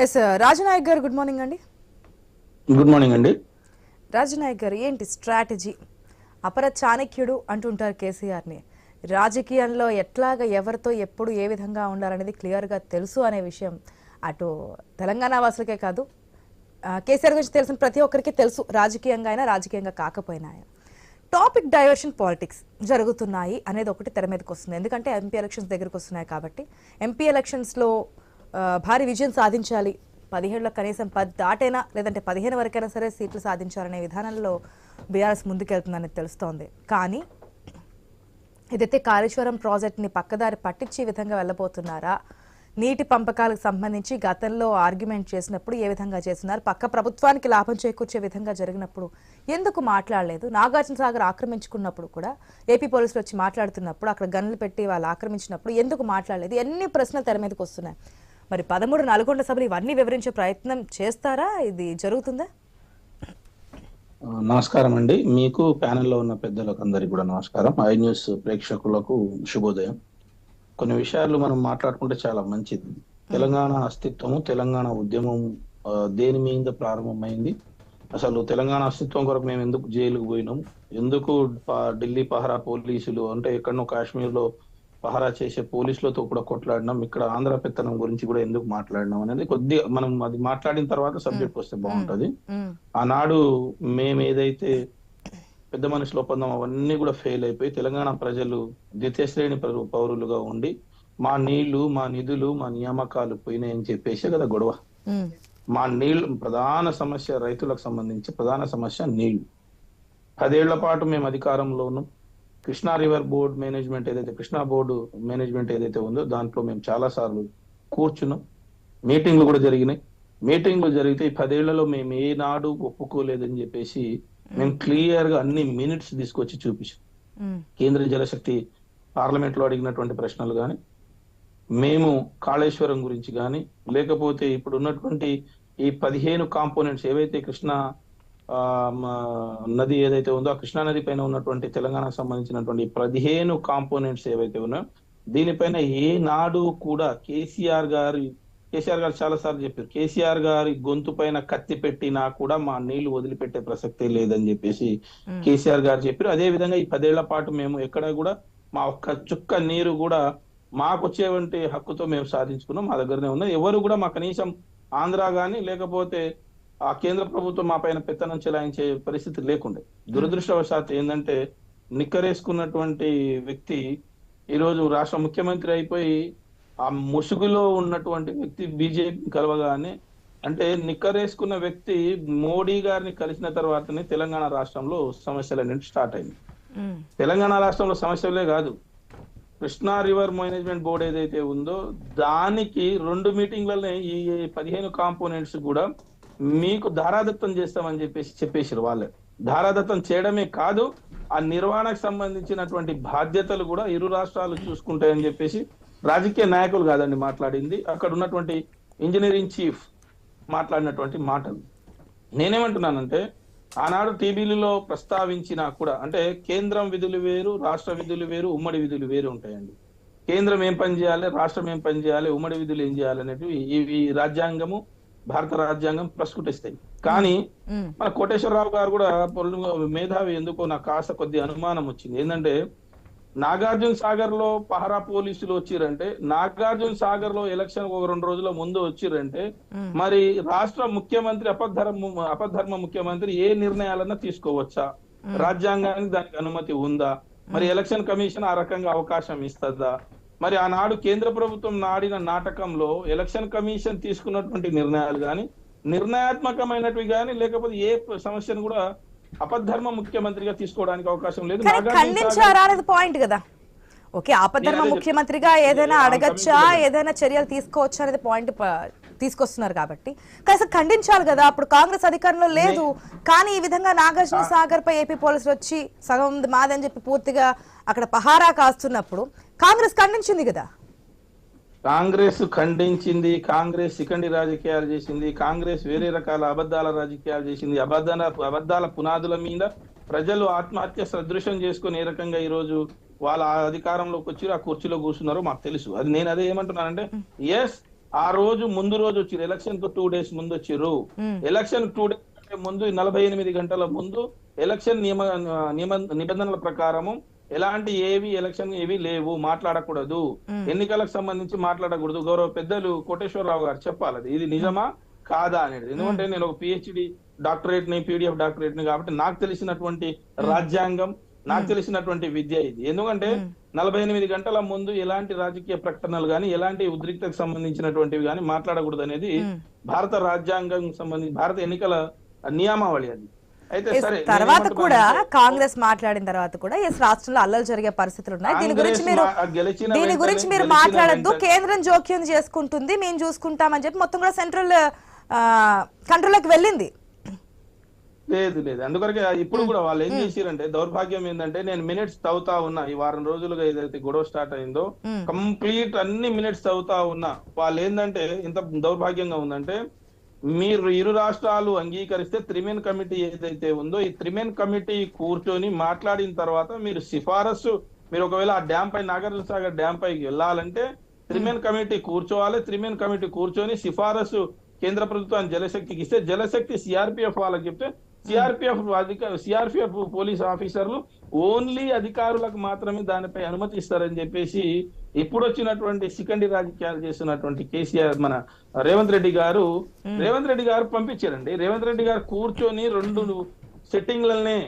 S Rajanayak garu good morning అండి. Good morning అండి. రాజనాయక్ గారు ఏంటి స్ట్రాటజీ? అపర చాణక్యుడు అంటుంటారు కేసీఆర్ని. రాజకీయంలో ఎట్లాగా ఎవరితో ఎప్పుడు ఏ విధంగా ఉండాలనేది క్లియర్గా తెలుసు అనే విషయం అటు తెలంగాణ వాసులకే కాదు కేసీఆర్ గురించి తెలిసిన ప్రతి ఒక్కరికి తెలుసు. రాజకీయంగా అయినా రాజకీయంగా కాకపోయినా ఆయన టాపిక్ డైవర్షన్ పాలిటిక్స్ జరుగుతున్నాయి అనేది ఒకటి తెర మీదకి వస్తుంది. ఎందుకంటే ఎంపీ ఎలక్షన్స్ దగ్గరకు వస్తున్నాయి కాబట్టి. ఎంపీ ఎలక్షన్స్లో భారీ విజయం సాధించాలి. పదిహేడులో కనీసం పది దాటైనా లేదంటే పదిహేను వరకైనా సరే సీట్లు సాధించాలనే విధానంలో బీఆర్ఎస్ ముందుకెళ్తుందని తెలుస్తోంది. కానీ ఏదైతే కాళేశ్వరం ప్రాజెక్ట్ని పక్కదారి పట్టించే విధంగా వెళ్ళబోతున్నారా నీటి పంపకాలకు సంబంధించి గతంలో ఆర్గ్యుమెంట్ చేసినప్పుడు ఏ విధంగా చేస్తున్నారు పక్క ప్రభుత్వానికి లాభం చేకూర్చే విధంగా జరిగినప్పుడు ఎందుకు మాట్లాడలేదు నాగార్జున సాగర్ ఆక్రమించుకున్నప్పుడు కూడా ఏపీ పోలీసులు వచ్చి మాట్లాడుతున్నప్పుడు అక్కడ గన్నులు పెట్టి వాళ్ళు ఆక్రమించినప్పుడు ఎందుకు మాట్లాడలేదు ఎన్ని ప్రశ్నలు తెర మీదకి వస్తున్నాయి. మరి పదమూడు నల్గొండ సభలు ఇవన్నీ వివరించే ప్రయత్నం చేస్తారా? ఇది జరుగుతుందా? నమస్కారం అండి. మీకు ప్యానెల్లో ఉన్న పెద్దలకు అందరికి కూడా నమస్కారం. ఐ న్యూస్ ప్రేక్షకులకు శుభోదయం. కొన్ని విషయాలు మనం మాట్లాడుకుంటే చాలా మంచిది. తెలంగాణ అస్తిత్వము తెలంగాణ ఉద్యమం దేని మీద ప్రారంభమైంది? అసలు తెలంగాణ అస్తిత్వం కొరకు మేము ఎందుకు జైలుకు పోయినాం ఎందుకు ఢిల్లీ పహరా పోలీసులు అంటే ఎక్కడనో కాశ్మీర్లో పహరా చేసే పోలీసులతో కూడా కొట్లాడినాం. ఇక్కడ ఆంధ్ర పెత్తనం గురించి కూడా ఎందుకు మాట్లాడినాం అనేది కొద్దిగా మనం అది మాట్లాడిన తర్వాత సబ్జెక్ట్ వస్తే బాగుంటది. ఆనాడు మేము ఏదైతే పెద్ద మనుషుల ఒప్పందం అవన్నీ కూడా ఫెయిల్ అయిపోయి తెలంగాణ ప్రజలు ద్వితీయ శ్రేణి పౌరు- పౌరులుగా ఉండి మా నీళ్ళు మా నిధులు మా నియామకాలు పోయినాయని చెప్పేసి కదా గొడవ. మా నీళ్ళు ప్రధాన సమస్య రైతులకు సంబంధించి ప్రధాన సమస్య నీళ్ళు. పదేళ్ళ పాటు మేము అధికారంలో ఉన్నాం. కృష్ణా రివర్ బోర్డ్ మేనేజ్మెంట్ ఏదైతే కృష్ణా బోర్డు మేనేజ్మెంట్ ఏదైతే ఉందో దాంట్లో మేము చాలా సార్లు కూర్చున్నాం. మీటింగ్లు కూడా జరిగినాయి. మీటింగ్లు జరిగితే ఈ పదేళ్ళలో మేము ఏనాడు ఒప్పుకోలేదని చెప్పేసి మేము క్లియర్గా అన్ని మినిట్స్ తీసుకొచ్చి చూపించాం. కేంద్ర జలశక్తి పార్లమెంట్లో అడిగినటువంటి ప్రశ్నలు కానీ మేము కాళేశ్వరం గురించి కానీ లేకపోతే ఇప్పుడు ఉన్నటువంటి ఈ పదిహేను కాంపోనెంట్స్ ఏవైతే కృష్ణా నది ఏదైతే ఉందో ఆ కృష్ణా నది పైన ఉన్నటువంటి తెలంగాణకు సంబంధించినటువంటి పదిహేను కాంపోనెంట్స్ ఏవైతే ఉన్నాయో దీనిపైన ఏ నాడు కూడా కేసీఆర్ గారి కేసీఆర్ గారు చాలా సార్లు చెప్పారు కేసీఆర్ గారి గొంతు పైన కత్తి పెట్టినా కూడా మా నీళ్ళు వదిలిపెట్టే ప్రసక్తే లేదని చెప్పేసి. కేసీఆర్ గారు చెప్పారు అదే విధంగా ఈ పదేళ్ళ పాటు మేము ఎక్కడ కూడా మా ఒక్క చుక్క నీరు కూడా మాకు వచ్చేవంటి హక్కుతో మేము సాధించుకున్నాం మా దగ్గరనే ఉన్నది ఎవరు కూడా మా కనీసం ఆంధ్ర గాని లేకపోతే ఆ కేంద్ర ప్రభుత్వం మా పైన పెత్తనం చెలాయించే పరిస్థితి లేకుండే. దురదృష్టవశాత్తు ఏంటంటే నిక్కరేసుకున్నటువంటి వ్యక్తి ఈరోజు రాష్ట్ర ముఖ్యమంత్రి అయిపోయి ఆ ముసుగులో ఉన్నటువంటి వ్యక్తి బీజేపీ కలవగానే అంటే నిక్కరేసుకున్న వ్యక్తి మోడీ గారిని కలిసిన తర్వాతనే తెలంగాణ రాష్ట్రంలో సమస్యలన్నింటి స్టార్ట్ అయింది. తెలంగాణ రాష్ట్రంలో సమస్యలే కాదు. కృష్ణా రివర్ మేనేజ్మెంట్ బోర్డు ఏదైతే ఉందో దానికి రెండు మీటింగ్లలో ఈ పదిహేను కాంపోనెంట్స్ కూడా మీకు ధారాదత్తం చేస్తామని చెప్పేసి చెప్పేసారు వాళ్ళే. ధారాదత్తం చేయడమే కాదు ఆ నిర్వహణకు సంబంధించినటువంటి బాధ్యతలు కూడా ఇరు రాష్ట్రాలు చూసుకుంటాయని చెప్పేసి రాజకీయ నాయకులు కాదండి మాట్లాడింది. అక్కడ ఉన్నటువంటి ఇంజనీరింగ్ చీఫ్ మాట్లాడినటువంటి మాటలు. నేనేమంటున్నానంటే ఆనాడు టీబీలలో ప్రస్తావించినా కూడా అంటే కేంద్రం విధులు వేరు రాష్ట్ర విధులు వేరు ఉమ్మడి విధులు వేరు ఉంటాయండి. కేంద్రం ఏం పని చేయాలి రాష్ట్రం ఏం పని చేయాలి ఉమ్మడి విధులు ఏం చేయాలి అనేటివి ఈ రాజ్యాంగము భారత రాజ్యాంగం ప్రస్ఫుటిస్తాయి. కానీ మన కోటేశ్వరరావు గారు కూడా మేధావి ఎందుకో నాకు కాస్త కొద్ది అనుమానం వచ్చింది. ఏంటంటే నాగార్జున సాగర్లో పహరా పోలీసులు వచ్చిరంటే నాగార్జున సాగర్లో ఎలక్షన్ ఒక రెండు రోజుల ముందు వచ్చిరంటే. మరి రాష్ట్ర ముఖ్యమంత్రి అపధర్మ అపధర్మ ముఖ్యమంత్రి ఏ నిర్ణయాలన్నా తీసుకోవచ్చా? రాజ్యాంగానికి దానికి అనుమతి ఉందా? మరి ఎలక్షన్ కమిషన్ ఆ రకంగా అవకాశం ఇస్తుందా? మరి ఆనాడు కేంద్ర ప్రభుత్వం నాడిన నాటకంలో ఎలక్షన్ కమిషన్ తీసుకున్నటువంటి నిర్ణయాలు గాని నిర్ణయాత్మకమైనవి గాని లేకపోతే ఏ సమస్యను కూడా అపధర్మ ముఖ్యమంత్రిగా తీసుకోవడానికి అవకాశం లేదు. కానీ ఖండించారా అనేది పాయింట్ కదా. ఓకే అదే ముఖ్యమంత్రిగా ఏదైనా అడగచ్చా ఏదైనా చర్యలు తీసుకోవచ్చా అనేది పాయింట్ తీసుకొస్తున్నారు కాబట్టి. కాస్త ఖండించాలి కదా అప్పుడు కాంగ్రెస్ అధికారంలో లేదు. కానీ ఈ విధంగా నాగార్జున సాగర్ పై ఏపీ పోలీసులు వచ్చి సగం మాదని చెప్పి పూర్తిగా అక్కడ పహారా కాస్తున్నప్పుడు కాంగ్రెస్ ఖండించింది కదా. కాంగ్రెస్ ఖండించింది కాంగ్రెస్ శిఖండి రాజకీయాలు చేసింది కాంగ్రెస్ వేరే రకాల అబద్ధాల రాజకీయాలు చేసింది అబద్ధాల అబద్ధాల పునాదుల మీద ప్రజలు ఆత్మహత్య సదృశం చేసుకొని ఏ రకంగా ఈ రోజు వాళ్ళ ఆ అధికారంలోకి వచ్చి ఆ కుర్చీలో కూర్చున్నారో మాకు తెలుసు. అది నేను అదే ఏమంటున్నానంటే ఎస్ ఆ రోజు ముందు రోజు వచ్చిర్రు ఎలక్షన్కు టూ డేస్ ముందు వచ్చిర్రు. మ్మ్. ఎలక్షన్ టూ డేస్ ముందు నలభై ఎనిమిది గంటల ముందు ఎలక్షన్ నియమ నియమ నిబంధనల ప్రకారము ఎలాంటి ఏవి ఎలక్షన్ ఏవి లేవు మాట్లాడకూడదు. ఎన్నికలకు సంబంధించి మాట్లాడకూడదు. గౌరవ పెద్దలు కోటేశ్వరరావు గారు చెప్పాలి. ఇది నిజమా? కాదా అనేది. ఎందుకంటే నేను ఒక పిహెచ్డి డాక్టరేట్ని పీడిఎఫ్ డాక్టరేట్ని కాబట్టి నాకు తెలిసినటువంటి రాజ్యాంగం నాకు తెలిసినటువంటి విద్య ఇది. ఎందుకంటే నలభై ఎనిమిది గంటల ముందు ఎలాంటి రాజకీయ ప్రకటనలు గాని ఎలాంటి ఉద్రిక్తకు సంబంధించినటువంటివి గాని మాట్లాడకూడదు అనేది. భారత రాజ్యాంగం సంబంధించి భారత ఎన్నికల నియమావళి అది. తర్వాత కూడా కాంగ్రెస్ మాట్లాడిన తర్వాత కూడా ఎస్ రాష్ట్రంలో అల్లలు జరిగే పరిస్థితులు ఉన్నాయి. దీని గురించి మీరు దీని గురించి మీరు మాట్లాడద్దు. కేంద్రం జోక్యం చేసుకుంటుంది మేము చూసుకుంటామని చెప్పి మొత్తం కూడా సెంట్రల్ కంట్రోల్లోకి వెళ్ళింది. లేదు లేదు. అందుకొరకే ఇప్పుడు కూడా వాళ్ళు ఏం చేసిరంటే దౌర్భాగ్యం ఏంటంటే నేను మినిట్స్ తవ్వుతా ఉన్నా. ఈ వారం రోజులుగా ఏదైతే గొడవ స్టార్ట్ అయిందో. కంప్లీట్ అన్ని మినిట్స్ తవ్వుతా ఉన్నా. వాళ్ళు ఏంటంటే ఇంత దౌర్భాగ్యంగా ఉందంటే మీరు ఇరు రాష్ట్రాలు అంగీకరిస్తే త్రిమెన్ కమిటీ ఏదైతే ఉందో ఈ త్రిమెన్ కమిటీ కూర్చొని మాట్లాడిన తర్వాత మీరు సిఫారసు మీరు ఒకవేళ ఆ డ్యామ్ పై నాగార్జున సాగర్ డ్యామ్ పైకి వెళ్ళాలంటే త్రిమెన్ కమిటీ కూర్చోవాలి. త్రిమెన్ కమిటీ కూర్చొని సిఫారసు కేంద్ర ప్రభుత్వాన్ని జలశక్తికి ఇస్తే జలశక్తి సిఆర్పిఎఫ్ వాళ్ళకి చెప్తే సిఆర్పిఎఫ్ అధిక సిఆర్పిఎఫ్ పోలీస్ ఆఫీసర్లు ఓన్లీ అధికారులకు మాత్రమే దానిపై అనుమతి ఇస్తారని చెప్పేసి ఇప్పుడు వచ్చినటువంటి సికండి రాజకీయాలు చేస్తున్నటువంటి కేసీఆర్ మన రేవంత్ రెడ్డి గారు రేవంత్ రెడ్డి గారు పంపించారండి. రేవంత్ రెడ్డి గారు కూర్చొని రెండు సెట్టింగ్లనే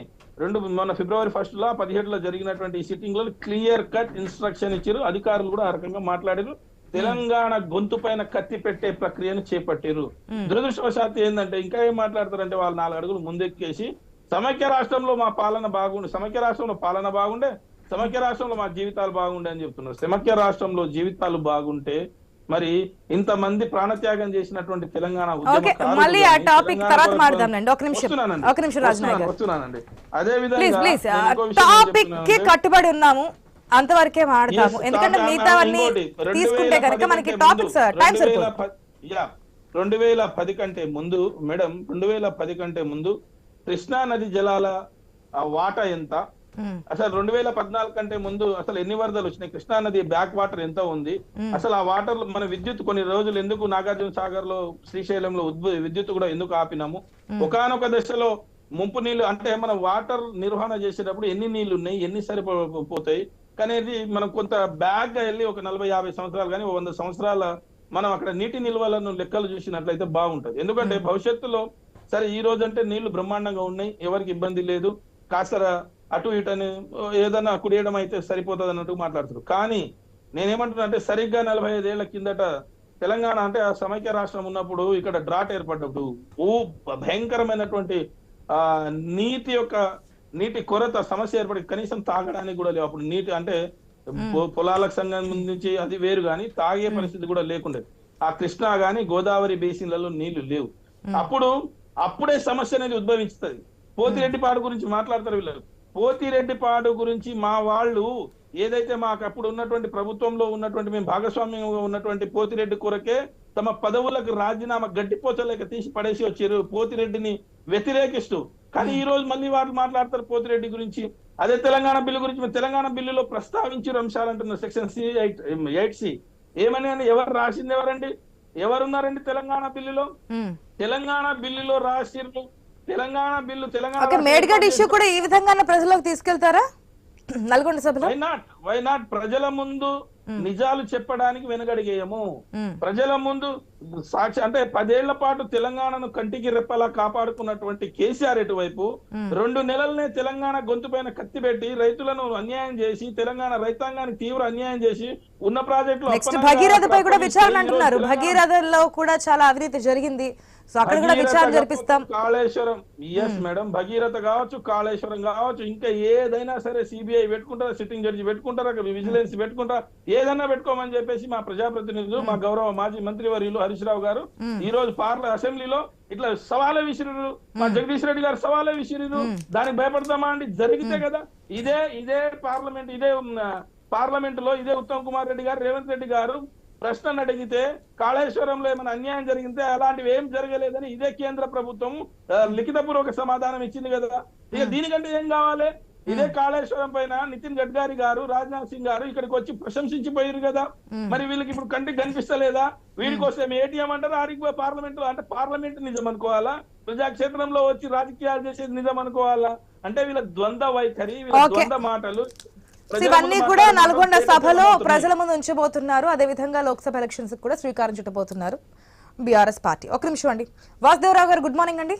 రెండు మొన్న ఫిబ్రవరి ఫస్ట్లో పదిహేడులో జరిగినటువంటి సిట్టింగ్లో క్లియర్ కట్ ఇన్స్ట్రక్షన్ ఇచ్చారు. అధికారులు కూడా ఆ రకంగా మాట్లాడారు. తెలంగాణ గొంతు పైన కత్తి పెట్టే ప్రక్రియను చేపట్టారు దురదృష్టవశాత్తు ఏంటంటే ఇంకా ఏం మాట్లాడతారంటే వాళ్ళు నాలుగు అడుగులు ముందెక్కేసి సమైక్య రాష్ట్రంలో మా పాలన బాగుండే సమైక్య రాష్ట్రంలో పాలన బాగుండే సమైక్య రాష్ట్రంలో మా జీవితాలు బాగుండే అని చెప్తున్నారు. సమైక్య రాష్ట్రంలో జీవితాలు బాగుంటే మరి ఇంతమంది ప్రాణత్యాగం చేసినటువంటి తెలంగాణ. వస్తున్నానండి. అదే విధంగా టాపిక్కి కట్టుబడి ఉన్నాము. అంతవరకే Yes, ఎందుకంటే మిగతావన్నీ తీసుకుంటే కనుక మనకి టాపిక్స్ ముందు, టైం రెండు వేల సరిపోదు ప- యా, రెండు వేల పది కంటే ముందు మేడం రెండు వేల పది కంటే ముందు కృష్ణా నది జలాల వాటా ఎంత. అసలు రెండు వేల పద్నాలుగు కంటే ముందు అసలు ఎన్ని వరదలు వచ్చినాయి? కృష్ణా నది బ్యాక్ వాటర్ ఎంత ఉంది? అసలు ఆ వాటర్ మన విద్యుత్ కొన్ని రోజులు ఎందుకు నాగార్జున సాగర్లో శ్రీశైలంలో విద్యుత్ కూడా ఎందుకు ఆపినాము? ఒకానొక దశలో ముంపు నీళ్ళు అంటే మనం వాటర్ నిర్వహణ చేసేటప్పుడు ఎన్ని నీళ్ళు ఉన్నాయి ఎన్ని సరిపోతాయి కానీ ఇది మనం కొంత బ్యాగ్గా వెళ్ళి ఒక నలభై యాభై సంవత్సరాలు కానీ వంద సంవత్సరాల మనం అక్కడ నీటి నిల్వలను లెక్కలు చూసినట్లయితే బాగుంటది. ఎందుకంటే భవిష్యత్తులో సరే ఈ రోజు అంటే నీళ్ళు బ్రహ్మాండంగా ఉన్నాయి ఎవరికి ఇబ్బంది లేదు కాస్త అటు ఇటు అని ఏదైనా కుడియడం అయితే సరిపోతుంది అన్నట్టు మాట్లాడుతున్నారు కానీ నేనేమంటున్నా అంటే సరిగ్గా నలభై ఐదేళ్ళ కిందట తెలంగాణ అంటే ఆ సమైక్య రాష్ట్రం ఉన్నప్పుడు ఇక్కడ డ్రాట్ ఏర్పడ్డప్పుడు ఓ భయంకరమైనటువంటి ఆ నీటి యొక్క నీటి కొరత సమస్య ఏర్పడి కనీసం తాగడానికి కూడా లేవు. అప్పుడు నీటి అంటే పొలాలకు సంబంధించి అది వేరు కానీ తాగే పరిస్థితి కూడా లేకుండే. ఆ కృష్ణా గాని గోదావరి బేసిన్లలో నీళ్ళు లేవు. అప్పుడు అప్పుడే సమస్య అనేది ఉద్భవించుతుంది. పోతిరెడ్డిపాడు గురించి మాట్లాడతారు వీళ్ళు పోతిరెడ్డిపాడు గురించి మా వాళ్ళు ఏదైతే మాకు అప్పుడు ఉన్నటువంటి ప్రభుత్వంలో ఉన్నటువంటి మేము భాగస్వామ్యంగా ఉన్నటువంటి పోతిరెడ్డి కొరకే తమ పదవులకు రాజీనామా గడ్డిపోచలేక తీసి పడేసి వచ్చారు. పోతిరెడ్డిని వ్యతిరేకిస్తూ. కానీ ఈ రోజు మళ్ళీ వాళ్ళు మాట్లాడతారు పోతిరెడ్డి గురించి. అదే తెలంగాణ బిల్లు గురించి తెలంగాణ బిల్లులో ప్రస్తావించిన అంశాలు అంటున్నారు section C eight eight C. ఏమని అని ఎవరు రాసింది ఎవరండి? ఎవరున్నారండి తెలంగాణ బిల్లులో. తెలంగాణ బిల్లులో రాసిర్రు. తెలంగాణ బిల్లు తెలంగాణ మేడ్గడ్ ఇష్యూ కూడా ఈ విధంగా ప్రజలకు తీసుకెళ్తారా? నల్గొండ సభలో? వై నాట్ వై నాట్ ప్రజల ముందు నిజాలు చెప్పడానికి వెనకడిగేయము. మ్మ్. ప్రజల ముందు సాక్షి అంటే పదేళ్ళ పాటు తెలంగాణను కంటికి రెప్పలా కాపాడుకున్నటువంటి కేసీఆర్ ఎటువైపు? రెండు నెలలనే తెలంగాణ గొంతు పైన కత్తి పెట్టి రైతులను అన్యాయం చేసి తెలంగాణ రైతాంగానికి తీవ్ర అన్యాయం చేసి ఉన్న ప్రాజెక్టులు నెక్స్ట్ అప్పనంగా భగీరథపై కూడా విచారణ అంటున్నారు. భగీరథలో కూడా చాలా అవినీతి జరిగింది. సో అక్కడ కూడా విచారణ జరిపిస్తాం. కాళేశ్వరం. ఎస్ మేడం భగీరథ కావచ్చు కాళేశ్వరం కావచ్చు ఇంకా ఏదైనా సరే సిబిఐ పెట్టుకుంటారా సిట్టింగ్ జడ్జి పెట్టుకుంటారా విజిలెన్స్ పెట్టుకుంటారా? ఏదైనా పెట్టుకోమని చెప్పేసి మా ప్రజాప్రతినిధులు మా గౌరవ మాజీ మంత్రి వర్యులు హరీష్ రావు గారు ఈ రోజు పార్ల అసెంబ్లీలో ఇట్లా సవాలే విసిరు మా జగదీష్ రెడ్డి గారు సవాలే విసిరు దానికి భయపడతామా అండి? జరిగితే కదా. ఇదే ఇదే పార్లమెంట్ ఇదే పార్లమెంట్లో ఇదే ఉత్తమ్ కుమార్ రెడ్డి గారు రేవంత్ రెడ్డి గారు ప్రశ్నను అడిగితే కాళేశ్వరంలో ఏమైనా అన్యాయం జరిగితే అలాంటివి ఏం జరగలేదని ఇదే కేంద్ర ప్రభుత్వం లిఖితపూర్వక సమాధానం ఇచ్చింది కదా. ఇక దీనికంటే ఏం కావాలి? ఇదే కాళేశ్వరం పైన నితిన్ గడ్కరీ గారు రాజ్నాథ్ సింగ్ గారు ఇక్కడికి వచ్చి ప్రశంసించిపోయారు కదా. మరి వీళ్ళకి ఇప్పుడు కంటికి కనిపిస్తలేదా? వీడి కోసం ఏటీఎం అంటారు? ఆడికి పార్లమెంట్ అంటే పార్లమెంట్ నిజం అనుకోవాలా? ప్రజాక్షేత్రంలో వచ్చి రాజకీయాలు చేసేది నిజం అనుకోవాలా? అంటే వీళ్ళ ద్వంద్వ వైఖరి వీళ్ళ. ద్వంద్వ మాటలు ఇవన్నీ కూడా నల్గొండ సభలో. ప్రజల ముందు ఉంచబోతున్నారు అదేవిధంగా లోక్సభ ఎలక్షన్స్ కూడా శ్రీకారం చుట్టబోతున్నారు బీఆర్ఎస్ పార్టీ. ఒక నిమిషం అండి. వాసుదేవరావు గారు గుడ్ మార్నింగ్ అండి.